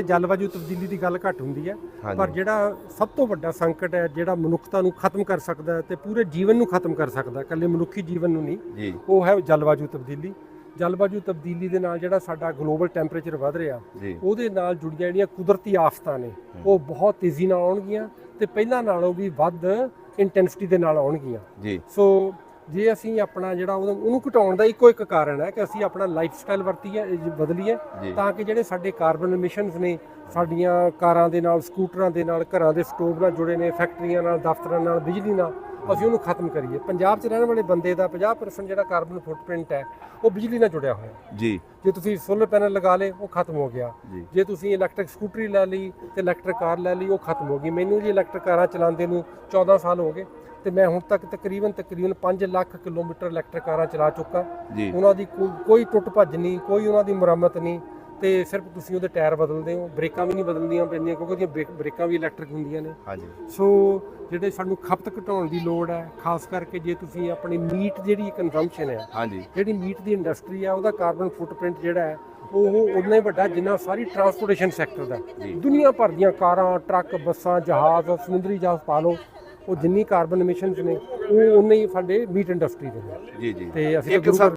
ਕਿ ਜਲਵਾਯੂ ਤਬਦੀਲੀ ਦੀ ਗੱਲ ਘੱਟ ਹੁੰਦੀ ਹੈ। ਪਰ ਜਿਹੜਾ ਸਭ ਤੋਂ ਵੱਡਾ ਸੰਕਟ ਹੈ ਜਿਹੜਾ ਮਨੁੱਖਤਾ ਨੂੰ ਖਤਮ ਕਰ ਸਕਦਾ ਹੈ ਤੇ ਪੂਰੇ ਜੀਵਨ ਨੂੰ ਖਤਮ ਕਰ ਸਕਦਾ ਹੈ ਇਕੱਲੇ ਮਨੁੱਖੀ ਜੀਵਨ ਨੂੰ ਨਹੀਂ ਉਹ ਹੈ ਜਲਵਾਯੂ ਤਬਦੀਲੀ। ਜਲਵਾਯੂ ਤਬਦੀਲੀ ਦੇ ਨਾਲ ਜਿਹੜਾ ਸਾਡਾ ਗਲੋਬਲ ਟੈਂਪਰੇਚਰ ਵਧ ਰਿਹਾ ਉਹਦੇ ਨਾਲ ਜੁੜੀਆਂ ਜਿਹੜੀਆਂ ਕੁਦਰਤੀ ਆਫਤਾਂ ਨੇ ਉਹ ਬਹੁਤ ਤੇਜ਼ੀ ਨਾਲ ਆਉਣਗੀਆਂ ਤੇ ਪਹਿਲਾਂ ਨਾਲੋਂ ਵੀ ਵੱਧ ਇੰਟੈਂਸਿਟੀ ਦੇ ਨਾਲ ਆਉਣਗੀਆਂ। ਜੀ। ਸੋ ਜੇ ਅਸੀਂ ਆਪਣਾ ਜਿਹੜਾ ਉਹਨੂੰ ਉਹਨੂੰ ਘਟਾਉਣ ਦਾ ਇੱਕੋ ਇੱਕ ਕਾਰਨ ਹੈ ਕਿ ਅਸੀਂ ਆਪਣਾ ਲਾਈਫ ਸਟਾਈਲ ਵਰਤੀਏ ਇਹ ਬਦਲੀਏ ਤਾਂ ਕਿ ਜਿਹੜੇ ਸਾਡੇ ਕਾਰਬਨ ਐਮਿਸ਼ਨਸ ਨੇ ਸਾਡੀਆਂ ਕਾਰਾਂ ਦੇ ਨਾਲ ਸਕੂਟਰਾਂ ਦੇ ਨਾਲ ਘਰਾਂ ਦੇ ਸਟੋਵ ਨਾਲ ਜੁੜੇ ਨੇ ਫੈਕਟਰੀਆਂ ਨਾਲ ਦਫ਼ਤਰਾਂ ਨਾਲ ਬਿਜਲੀ ਨਾਲ ਅਸੀਂ ਉਹਨੂੰ ਖਤਮ ਕਰੀਏ। ਪੰਜਾਬ 'ਚ ਰਹਿਣ ਵਾਲੇ ਬੰਦੇ ਦਾ 50% ਜਿਹੜਾ ਕਾਰਬਨ ਫੁੱਟਪ੍ਰਿੰਟ ਹੈ ਉਹ ਬਿਜਲੀ ਨਾਲ ਜੁੜਿਆ ਹੋਇਆ ਜੀ। ਜੇ ਤੁਸੀਂ ਸੋਲਰ ਪੈਨਲ ਲਗਾ ਲੇ ਉਹ ਖਤਮ ਹੋ ਗਿਆ। ਜੇ। ਤੁਸੀਂ ਇਲੈਕਟ੍ਰਿਕ ਸਕੂਟਰੀ ਲੈ ਲਈ ਤੇ ਇਲੈਕਟ੍ਰਿਕ ਕਾਰ ਲੈ ਲਈ ਉਹ ਖਤਮ ਹੋ ਗਈ। ਮੈਨੂੰ ਜੀ ਇਲੈਕਟ੍ਰਿਕ ਕਾਰਾਂ ਚਲਾਉਂਦੇ ਨੂੰ 14 ਸਾਲ ਹੋ ਗਏ। ਤੇ ਮੈਂ ਹੁਣ ਤੱਕ ਤਕਰੀਬਨ ਤਕਰੀਬਨ 5 ਲੱਖ ਕਿਲੋਮੀਟਰ ਇਲੈਕਟ੍ਰਿਕ ਕਾਰਾਂ ਚਲਾ ਚੁੱਕਾ। ਉਹਨਾਂ ਦੀ ਕੋਈ ਟੁੱਟ ਭੱਜ ਨਹੀਂ ਕੋਈ ਉਹਨਾਂ ਦੀ ਮੁਰੰਮਤ ਨਹੀਂ ਤੇ ਸਿਰਫ ਤੁਸੀਂ ਉਹਦੇ ਟਾਇਰ ਬਦਲਦੇ ਹੋ ਬ੍ਰੇਕਾਂ ਵੀ ਨਹੀਂ ਬਦਲਣੀਆਂ ਪੈਂਦੀਆਂ ਕਿਉਂਕਿ ਉਹਦੀਆਂ ਬ੍ਰੇਕ- ਵੀ ਇਲੈਕਟ੍ਰਿਕ ਹੁੰਦੀਆਂ ਨੇ। ਹਾਂਜੀ। ਸੋ ਜਿਹੜੇ ਸਾਨੂੰ ਖਪਤ ਘਟਾਉਣ ਦੀ ਲੋੜ ਹੈ ਖਾਸ ਕਰਕੇ ਜੇ ਤੁਸੀਂ ਆਪਣੀ ਮੀਟ ਜਿਹੜੀ ਕੰਜ਼ੰਪਸ਼ਨ ਹੈ ਹਾਂਜੀ। ਜਿਹੜੀ ਮੀਟ ਦੀ ਇੰਡਸਟਰੀ ਆ ਉਹਦਾ ਕਾਰਬਨ ਫੁੱਟਪ੍ਰਿੰਟ ਜਿਹੜਾ ਹੈ ਉਹ ਉਨਾ ਹੀ ਵੱਡਾ ਜਿੰਨਾ ਸਾਰੀ ਟਰਾਂਸਪੋਰਟੇਸ਼ਨ ਸੈਕਟਰ ਦਾ। ਦੁਨੀਆ ਭਰ ਦੀਆਂ ਕਾਰਾਂ ਟਰੱਕ ਬੱਸਾਂ ਜਹਾਜ਼ ਸਮੁੰਦਰੀ ਜਹਾਜ਼ ਪਾ ਲਓ ਉਹ ਜਿੰਨੀ ਕਾਰਬਨ ਐਮਿਸ਼ਨਸ ਨੇ ਉਹ ਉਨੇ ਹੀ ਸਾਡੇ ਮੀਟ ਇੰਡਸਟਰੀ ਦੇ ਨੇ। ਜੀ ਜੀ। ਤੇ ਅਸੀਂ ਇੱਕ ਗੁਰੂ